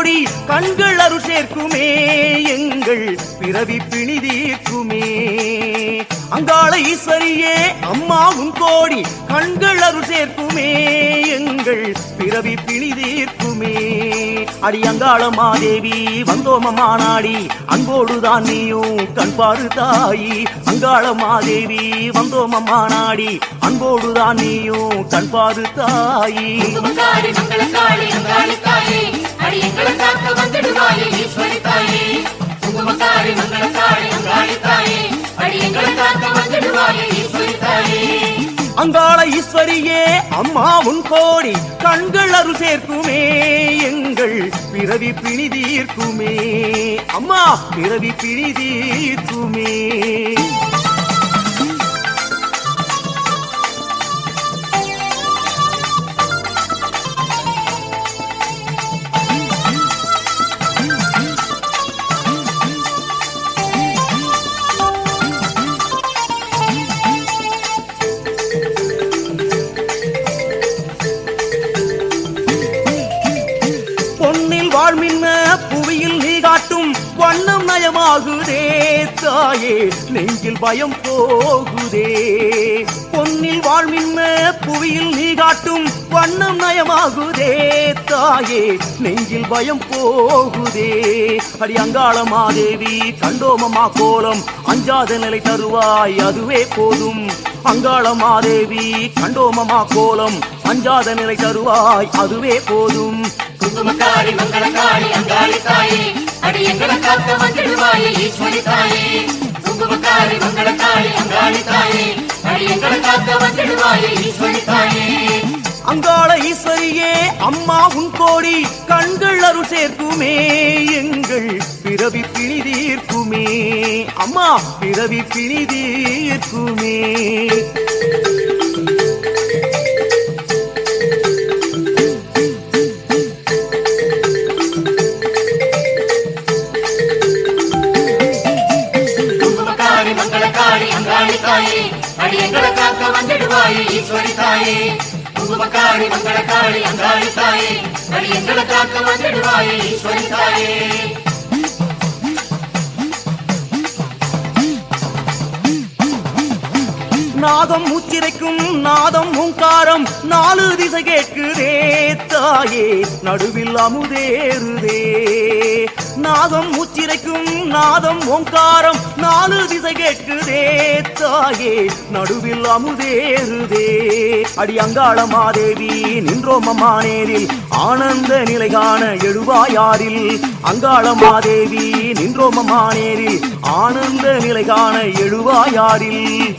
கோடி கண்கள் அரு சேர்க்குமே எங்கள் பிறவி பிணிதீர்க்குமே அங்காள ஈஸ்வரியே அம்மா கோடி கண்கள் அரு சேர்க்குமே எங்கள் பிறவி பிணிதீர்க்குமே அடி அங்காள மாதேவி வந்தோமமா நாடி அன்போடுதான் நீயும் கண்பாரு தாயி. அங்காள மாதேவி வந்தோமமா நாடி அன்போடுதான் நீயும் கண்பாரு தாயி. குங்குமக்காரி காக்க வந்துடுவாயே ஈஸ்வரி தாயே. குங்குமக்காரி மங்களக்காளி அங்காளி தாயே. காக்க ஈஸ்வரி தாயே. அங்காள ஈஸ்வரியே அம்மா உன் கோடி கண்கள் அரு சேர்க்குமே எங்கள் பிறவி பிணி தீர்க்குமே. அம்மா பிறவி பிணி தாயே நெஞ்சில் பயம் போகுதே. பொன்னில் வாழ்மின்ன புவியில் நீ காட்டும் வண்ணம் நயமாகுதே. தாயே நெஞ்சில் பயம் போகுதே. அடி அங்காள மாதேவி கண்டோமம்மா கோலம் அஞ்சாத நிலை தருவாய் அதுவே போதும். அங்காள மாதேவி கண்டோமம்மா கோலம் அஞ்சாத நிலை தருவாய் அதுவே போதும். குங்குமக்காரி மங்களக்காரி அங்காளி தாயே அடி எங்களை காக்க வந்துடுவாயே ஈஸ்வரி தாயே குங்குமக்காரி மங்களக்காரி அங்காளி தாயே அடி எங்களை காக்க வந்துடுவாயே ஈஸ்வரி தாயே அங்காள ஈஸ்வரியே அம்மா உன் கோடி கண்கள் அருள் சேர்க்குமே. எங்கள் பிறவி பிணி தீர்க்குமே. அம்மா பிறவி பிணி தாயே காக்க வந்துடுவாயே ஈஸ்வரி தாயே. குங்குமக்காரி மங்களக்காளி அங்காளி தாயே. அடி காக்க வந்துடுவாயே ஈஸ்வரி தாயே. நாதம் மூச்சிரைக்கும் நாதம் கரம் நாலு திசை கேட்குதே தாயே நடுவில் அமுதேறுதே. நாதம் உச்சிரைக்கும் நாதம் ஓங்காரம் நாலு திசை கேட்குதே தாயே நடுவில் அமுதேறுதே. அடி அங்காள மாதேவி நின்றோம் அம்மா நேரில் ஆனந்த நிலை காண எழுவாயாரில். அங்காள மாதேவி நின்றோம் அம்மா நேரில் ஆனந்த நிலை காண எழுவாயாரில்.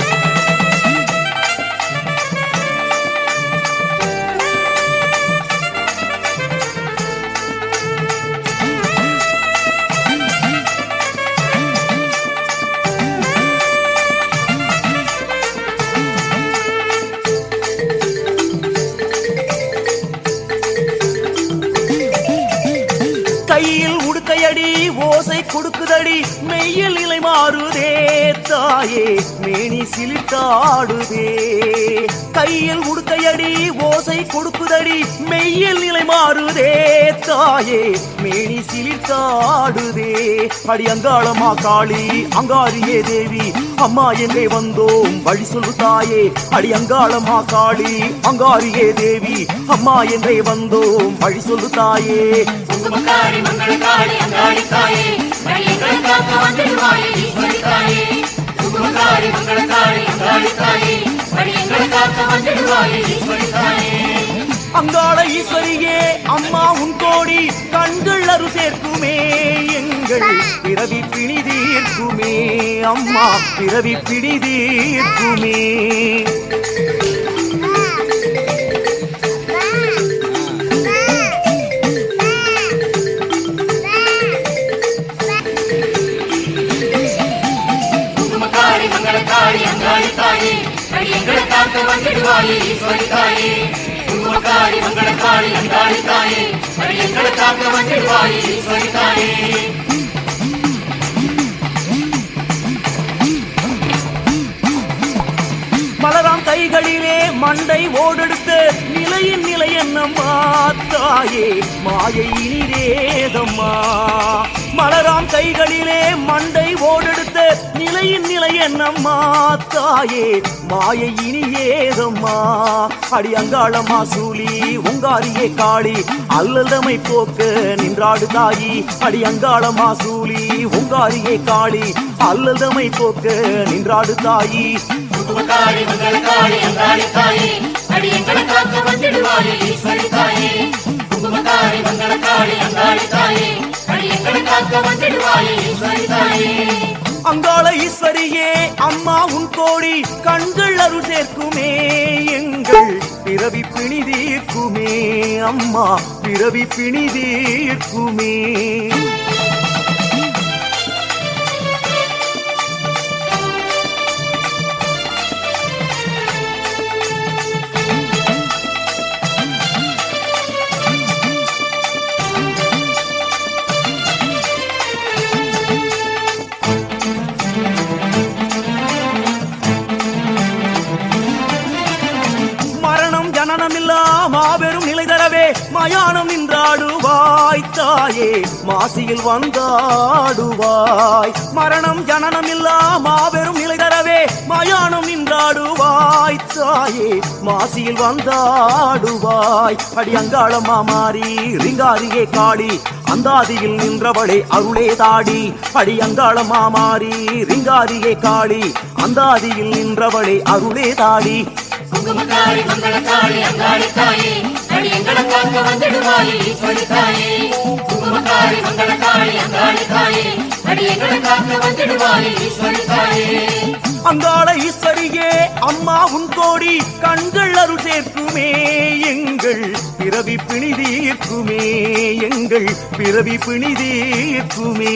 கொடுக்குதடி ஓசை கொடுக்குதடி மெய்யில் நிலை மாறுதே தாயே மேனி சிலிட்டாடுதே கையில் உடுக்கையடி ஓசை கொடுக்குதடி மெய்யில் நிலை மாறுதே தாயே மேனி சிலிட்டாடுதே அடி அங்காளமா காளி அங்காரியே தேவி அம்மா எங்கே வந்தோம் வழி சொல்லு தாயே. அடி அங்காளமா காளி அங்காரியே தேவி அம்மா எங்கே வந்தோம் வழி சொல்லு தாயே. குங்குமக்காரி மங்களக்காளி அங்காளி தாயே. எங்களை காக்க வந்துடுவாயே அங்காள ஈஸ்வரியே அம்மா உன் கோடி கண்கள் அரு சேர்க்குமே எங்கள் பிறவி பிணி தீர்க்குமே அம்மா பிறவி பிணி தீர்க்குமே. குங்குமக்காரி மங்களக்காரி அங்காளி தாயே அடி எங்களை காக்க வந்துடுவாயே ஈஸ்வரி தாயே குங்குமக்காரி மங்களக்காரி அங்காளி தாயே. அடி எங்களை காக்க வந்துடுவாயே ஈஸ்வரி தாயே. மலராம் கைகளிலே மண்டை ஓடெடுத்த நிலையின் நிலை என்னம்மா தாயே? மாயை இனிதேதம்மா மலராம் கைகளிலே மண்டை ஓடெடுத்த நிலையின் நிலை என்னம்மா தாயே? மாயை இனியேதம்மா அடி அங்காளம்மா சூலி உங்காரியே காளி அல்லதமை போக்க நின்றாடு தாயி. அடி அங்காளம்மா சூலி உங்காரியே காளி அல்லதமை போக்க நின்றாடு தாயி. குங்குமக்காரி காளி அங்காளி தாயே. அடி எங்களை காக்க வந்துடுவாயே. கோடி கண்கள் அருள் சேர்க்குமே எங்கள் பிறவி பிணி தீர்க்குமே அம்மா பிறவி பிணி தீர்க்குமே. மனநமில்லா மாபெரும் நிலை தரவே மயானம் நின்றாடுவாய் தாயே மாசியில் வந்தாடுவாய். மரணம் ஜனனமில்லா மாபெரும் நிலை தரவே மயானம் நின்றாடுவாய் தாயே மாசியில் வந்தாடுவாய். அடி அங்காளம்மா மாறி ரிங்காரியே காளி அந்தாதியில் நின்றவளே அருளே தாடி. அடி அங்காளம்மா மாறி ரிங்காரியே காளி அந்தாதியில் நின்றவளே அருளே தாடி. குங்குமக்காரி மங்களக்காரி அங்காளி தாயே அடி எங்களை காக்க வந்துடுவாயே ஈஸ்வரி தாயே குங்குமக்காரி மங்களக்காரி அங்காளி தாயே அடி எங்களை காக்க வந்துடுவாயே ஈஸ்வரி தாயே அங்காள ஈஸ்வரியே அம்மா உன் கோடி கண்கள் அருள் சேர்க்குமே எங்கள் பிறவி பிணி தீர்க்குமே எங்கள் பிறவி பிணி தீர்க்குமே.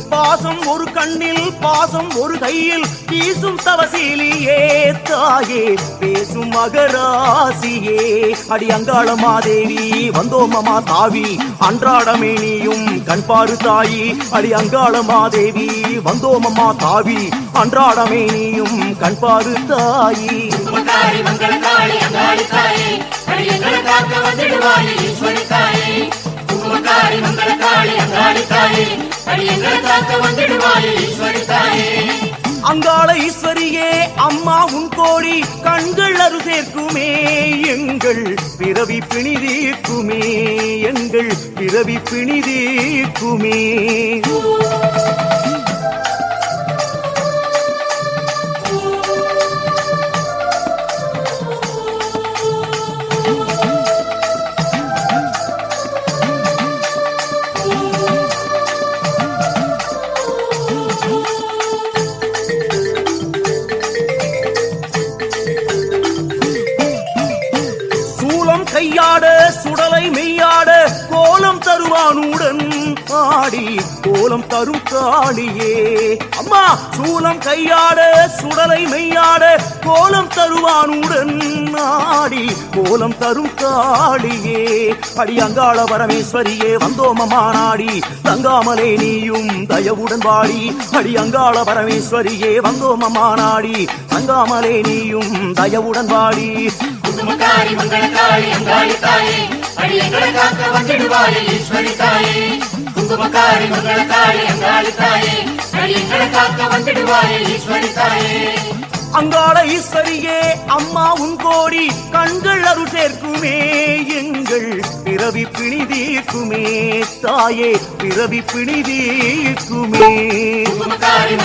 பாசம் ஒரு கண்ணில் பாசம் ஒரு கையில். வீசும் தவசீலியே தாயே பேசும் மகராசியே. அடி அங்காள மாதேவி வந்தோமமா தாவி. அன்றாடமே நீயும் கண்பாரு தாயி. அடி அங்காள மாதேவி வந்தோமமா தாவி. அன்றாடமே நீயும் கண்பாரு தாயி. குங்குமக்காரி அங்காளி தாயே அடி எங்களை காக்க வந்துடுவாயே ஈஸ்வரி தாயே சுமக்காரி மங்கள காளி அங்காளி தாயே அடி எங்களை காக்க வந்துடுவாயே ஈஸ்வரி தாயே அங்காள ஈஸ்வரியே அம்மா உன் கோடி கண்கள் அரு சேர்க்குமே. எங்கள் பிறவி பிணிதீர்க்குமே எங்கள் பிறவி பிணி கோலம் ஆடி கோலம் தரும் காளியே. அம்மா சூலம் கையாட சுடலை மெய்யாட கோலம் தருவானுடன் ஆடி கோலம் தரும் காளியே. அடி அங்காள பரமேஸ்வரியே வந்தோமமா நாடி. தங்காமலே நீயும் தயவுடன் வாடி. அடி அங்காள பரமேஸ்வரியே வந்தோமமா நாடி. தங்காமலே நீயும் தயவுடன் வாடி. குங்குமக்காரி மங்களக்காளி அங்காளி தாயே அடி எங்களை காக்க வந்திடுவாயே ஈஸ்வரி தாயே. குங்குமக்காரி மங்களக்காளி அங்காளி தாயே அடி எங்களை காக்க வந்திடுவாயே ஈஸ்வரி தாயே. அங்காள ஈஸ்வரியே அம்மா உன் கோடி கண்கள் அருள் சேர்க்குமே எங்கள் பிறவி பிணி தீர்க்குமே. தாயே பிறவி பிணி தீர்க்குமே. மங்களக்காளி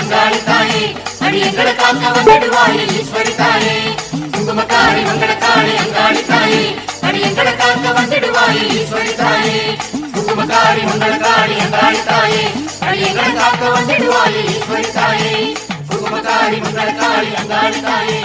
அங்காளி தாயே அடி எங்களை காக்க வந்திடுவாயே ஈஸ்வரி தாயே. குங்குமக்காரி மங்களக்காளி அங்காளி தாயே அடி எங்களை காக்க வந்திடுவாயே ஈஸ்வரி தாயே குங்குமக்காரி மங்களக்காளி அங்காளி தாயே அடி எங்களை காக்க வந்திடுவாயே ஈஸ்வரி தாயே குங்குமக்காரி மங்களக்காளி அங்காளி தாயே